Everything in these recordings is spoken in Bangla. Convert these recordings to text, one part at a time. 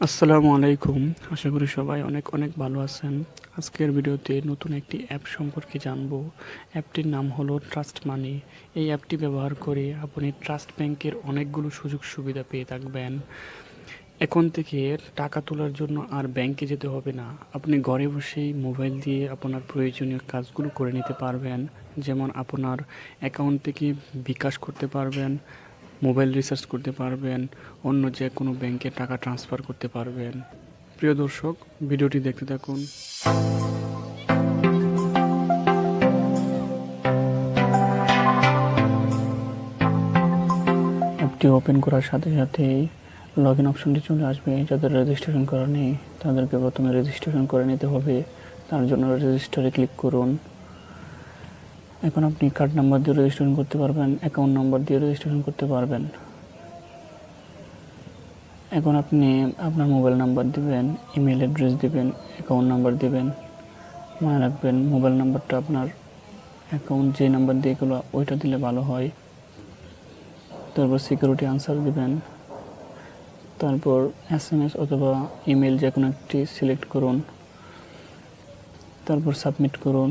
আসসালামু আলাইকুম। আশা করি সবাই অনেক অনেক ভালো আছেন। আজকের ভিডিওতে নতুন একটি অ্যাপ সম্পর্কে জানব। অ্যাপটির নাম হলো ট্রাস্ট মানি এই অ্যাপটি ব্যবহার করে আপনি ট্রাস্ট ব্যাংকের অনেকগুলো সুযোগ সুবিধা পেয়ে থাকবেন। এখন থেকে টাকা তোলার জন্য আর ব্যাংকে যেতে হবে না। আপনি ঘরে বসেই মোবাইল দিয়ে আপনার প্রয়োজনীয় কাজগুলো করে নিতে পারবেন। যেমন আপনার অ্যাকাউন্ট থেকে বিকাশ করতে পারবেন। মোবাইল রিচার্জ করতে পারবেন, অন্য যে কোনো ব্যাংকে টাকা ট্রান্সফার করতে পারবেন। প্রিয় দর্শক, ভিডিওটি দেখতে থাকুন। অ্যাপটি ওপেন করার সাথে সাথেই লগ ইন অপশনটি চলে আসবে। যাদের রেজিস্ট্রেশন করা নেই, তাদেরকে প্রথমে রেজিস্ট্রেশন করে নিতে হবে। তার জন্য রেজিস্টারে ক্লিক করুন। এখন আপনি কার্ড নাম্বার দিয়ে রেজিস্ট্রেশন করতে পারবেন অ্যাকাউন্ট নাম্বার দিয়ে রেজিস্ট্রেশন করতে পারবেন। এখন আপনি আপনার মোবাইল নাম্বার দিবেন ইমেল অ্যাড্রেস দিবেন অ্যাকাউন্ট নাম্বার দিবেন, মনে রাখবেন মোবাইল নাম্বারটা আপনার অ্যাকাউন্ট যে নাম্বার দিয়ে এগুলো, ওইটা দিলে ভালো হয়। তারপর সিকিউরিটি আনসার দিবেন। তারপর এস এম এস অথবা ইমেল যে কোনো একটি সিলেক্ট করুন। তারপর সাবমিট করুন।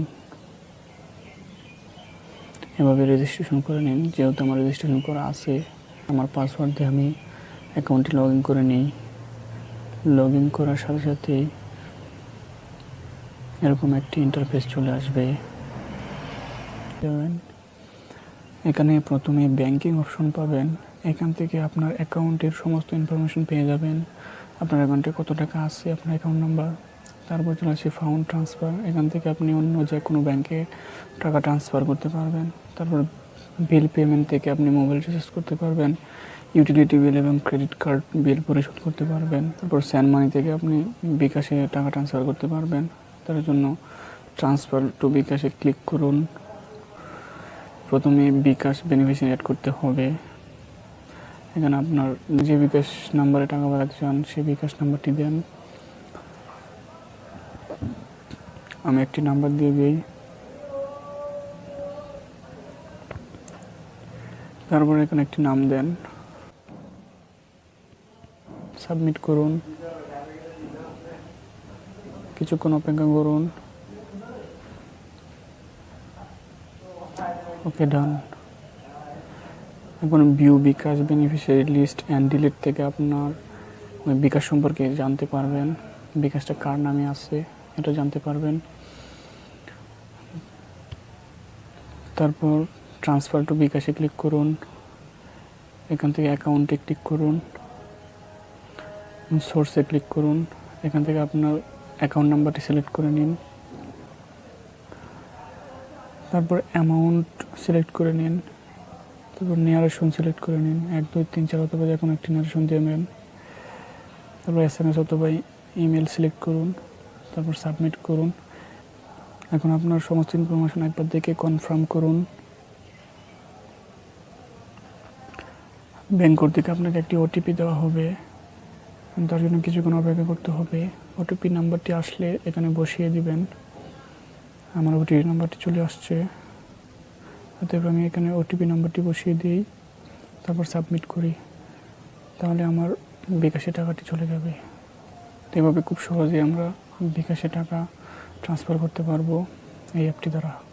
এভাবে রেজিস্ট্রেশন করে নিন। যেহেতু আমার রেজিস্ট্রেশন করা আছে, আমার পাসওয়ার্ড দিয়ে আমি অ্যাকাউন্টে লগ ইন করে নিই। লগ ইন করার সাথে সাথে এরকম একটি ইন্টারফেস চলে আসবে। এখানে প্রথমে ব্যাংকিং অপশন পাবেন। এখান থেকে আপনার অ্যাকাউন্টের সমস্ত ইনফরমেশন পেয়ে যাবেন। আপনার অ্যাকাউন্টে কত টাকা আছে, আপনার অ্যাকাউন্ট নাম্বার তারপর চলে আসে ফাউন্ড ট্রান্সফার এখান থেকে আপনি অন্য যে কোনো ব্যাংকে টাকা ট্রান্সফার করতে পারবেন। তারপর বিল পেমেন্ট থেকে আপনি মোবাইল রিচার্জ করতে পারবেন। ইউটিলিটি বিল এবং ক্রেডিট কার্ড বিল পরিশোধ করতে পারবেন। তারপর স্যান্ড মানি থেকে আপনি বিকাশে টাকা ট্রান্সফার করতে পারবেন। তার জন্য ট্রান্সফার টু বিকাশে ক্লিক করুন। প্রথমে বিকাশ বেনিফিশিয়ারি অ্যাড করতে হবে। এখানে আপনার যে বিকাশ নাম্বারে টাকা পাঠাতে চান, সেই বিকাশ নাম্বারটি দেন। আমি একটি নাম্বার দিয়ে দিই। তারপরে এখানে একটি নাম দেন। সাবমিট করুন। কিছুক্ষণ অপেক্ষা করুন। Okay, done. এখন view bKash beneficiary list and delete থেকে আপনার বিকাশ সম্পর্কে জানতে পারবেন। বিকাশটা কার নামে আছে, এটা জানতে পারবেন। তারপর ট্রান্সফার টু বিকাশে ক্লিক করুন। এখান থেকে অ্যাকাউন্টে ক্লিক করুন। সোর্সে ক্লিক করুন। এখান থেকে আপনার অ্যাকাউন্ট নাম্বারটি সিলেক্ট করে নিন। তারপর অ্যামাউন্ট সিলেক্ট করে নিন। তারপর নেয়ারেশন সিলেক্ট করে নিন। এক, দুই, তিন, চার অথবা যে কোনো একটি নেয়ারেশন দিয়ে নেন। তারপর এস এম এস অথবা ইমেল সিলেক্ট করুন। তারপর সাবমিট করুন। এখন আপনার সমস্ত ইনফরমেশন একবার দেখে কনফার্ম করুন। ব্যাংক কর্তৃক আপনাকে একটি ওটিপি দেওয়া হবে। তার জন্য কিছুক্ষণ অপেক্ষা করতে হবে। ওটিপি নাম্বারটি আসলে এখানে বসিয়ে দিবেন। আমার ওটিপি নাম্বারটি চলে আসছে। অতএব আমি এখানে ওটিপি নাম্বারটি বসিয়ে দিই, তারপর সাবমিট করি। তাহলে আমার বিকাশে টাকাটি চলে যাবে। এভাবে খুব সহজে আমরা বিকাশে টাকা ট্রান্সফার করতে পারব এই অ্যাপটি দ্বারা।